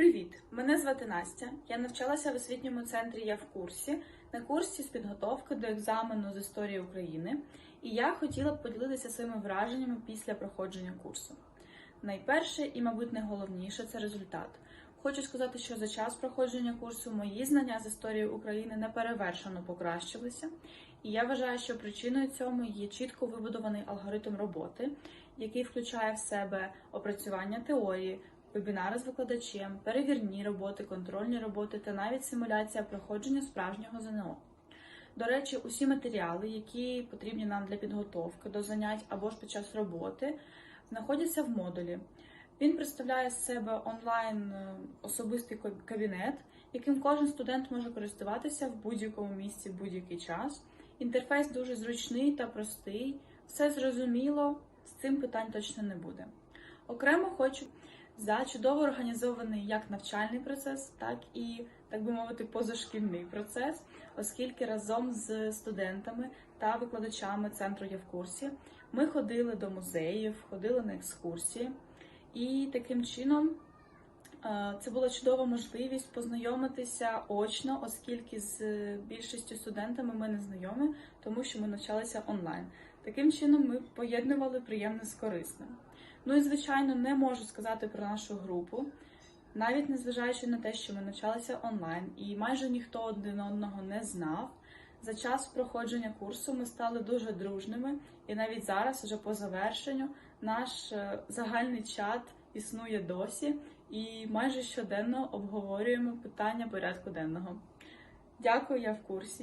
Привіт! Мене звати Настя. Я навчалася в освітньому центрі Я в курсі на курсі з підготовки до екзамену з історії України, і я хотіла б поділитися своїми враженнями після проходження курсу. Найперше і, мабуть, найголовніше це результат. Хочу сказати, що за час проходження курсу мої знання з історії України неперевершено покращилися, і я вважаю, що причиною цьому є чітко вибудований алгоритм роботи, який включає в себе опрацювання теорії, вебінари з викладачем, перевірні роботи, контрольні роботи та навіть симуляція проходження справжнього ЗНО. До речі, усі матеріали, які потрібні нам для підготовки до занять або ж під час роботи, знаходяться в модулі. Він представляє з себе онлайн е, особистий кабінет, яким кожен студент може користуватися в будь-якому місці в будь-який час. Інтерфейс дуже зручний та простий, все зрозуміло, з цим питань точно не буде. Окремо хочу за чудово організований як навчальний процес, так і, так би мовити, позашкільний процес, оскільки разом з студентами та викладачами центру «Я в курсі» ми ходили до музеїв, ходили на екскурсії, і таким чином е, це була чудова можливість познайомитися очно, оскільки з більшістю студентами ми не знайомі, тому що ми навчалися онлайн. Таким чином ми поєднували приємне з корисним. Ну і звичайно, не можу сказати про нашу групу, навіть незважаючи на те, що ми навчалися онлайн, і майже ніхто один одного не знав. За час проходження курсу ми стали дуже дружними, і навіть зараз, вже по завершенню, наш е, загальний чат існує досі, і майже щоденно обговорюємо питання порядку денного. Дякую, я в курсі.